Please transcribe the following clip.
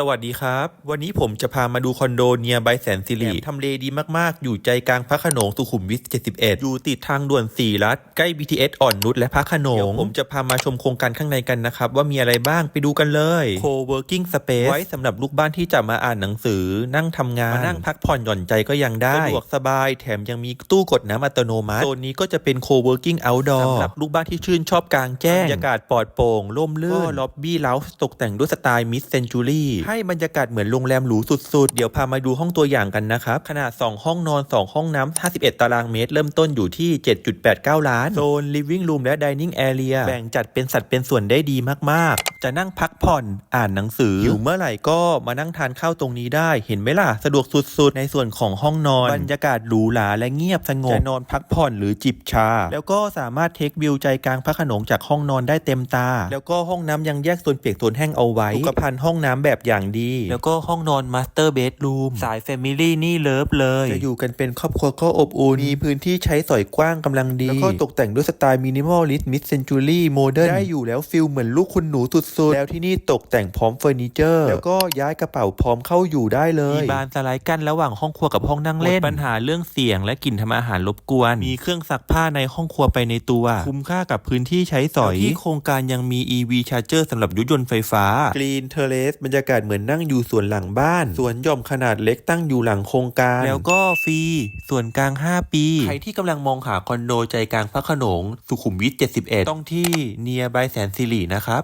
สวัสดีครับ วันนี้ผมจะพามาดูคอนโดเนียบายแสนสิริทำเลดีมาก ๆ อยู่ใจกลางพระโขนงสุขุมวิท 71 อยู่ติดทางด่วนสีรัฐ ใกล้ BTS อ่อนนุชและพระโขนง ผมจะพามาชมโครงการข้างในกันนะครับ ว่ามีอะไรบ้างไปดูกันเลย Co-working Space ไว้สำหรับลูกบ้านที่จะมาอ่านหนังสือ นั่งทำงาน มานั่งพักผ่อนหย่อนใจก็ยังได้ สะดวกสบาย แถมยังมีตู้กดน้ำอัตโนมัติ โซนนี้ก็จะเป็น Co-working Outdoor สำหรับลูกบ้านที่ชื่นชอบกลางแจ้ง บรรยากาศปลอดโปร่ง ร่มรื่นล็อบบี้เลาส์ตกแต่งด้วยสไตล์มิสเซนจูรี่ให้บรรยากาศเหมือนโรงแรมหรูสุดๆ เดี๋ยวพามาดูห้องตัวอย่างกันนะครับขนาด 2 ห้องนอน 2 ห้องน้ำ51 ตารางเมตร เริ่มต้นอยู่ที่ 7.89 ล้านโซน living room และ dining area แบ่งจัดเป็นสัดเป็นส่วนได้ดีมากๆ จะนั่งพักผ่อนอ่านหนังสือหิวเมื่อไหร่ก็มานั่งทานข้าวตรงนี้ได้ เห็นไหมล่ะสะดวกสุดๆ ในส่วนของห้องนอน บรรยากาศหรูหราและเงียบสงบจะนอนพักผ่อนหรือจิบชา แล้วก็สามารถเทควิวใจกลางพระโขนงจากห้องนอนได้เต็มตา แล้วก็ห้องน้ำยังแยกโซนเปียกโซนแห้งเอาไว้สุขภัณฑ์ห้องน้ำแบบอย่างดี แล้วก็ห้องนอนมาสเตอร์เบดรูมสายแฟมิลี่นี่เลิฟเลย จะอยู่กันเป็นครอบครัวก็อบอุ่น มีพื้นที่ใช้สอยกว้างกำลังดี แล้วก็ตกแต่งด้วยสไตล์มินิมอลลิสต์มิดเซนจูรี่โมเดิร์นได้อยู่แล้วฟิลเหมือนลูกคุณหนูสุดๆ แล้วที่นี่ตกแต่งพร้อมเฟอร์นิเจอร์ แล้วก็ย้ายกระเป๋าพร้อมเข้าอยู่ได้เลยมีบานสไลด์กั้นระหว่างห้องครัวกับห้องนั่งเล่นปัญหาเรื่องเสียงและกลิ่นทำอาหารรบกวน มีเครื่องซักผ้าในห้องครัวไปในตัว คุ้มค่ากับพื้นที่ใช้สอยที่โครงการยังมี EV Charger สำหรับรถยนต์ไฟฟ้า Green Terrace บรรยากาศเหมือนนั่งอยู่สวนหลังบ้าน สวนหย่อมขนาดเล็กตั้งอยู่หลังโครงการ แล้วก็ฟรี ส่วนกลาง 5 ปี ใครที่กำลังมองหาคอนโดใจกลางพระโขนง สุขุมวิท 71 ต้องที่เนียบายแสนสิรินะครับ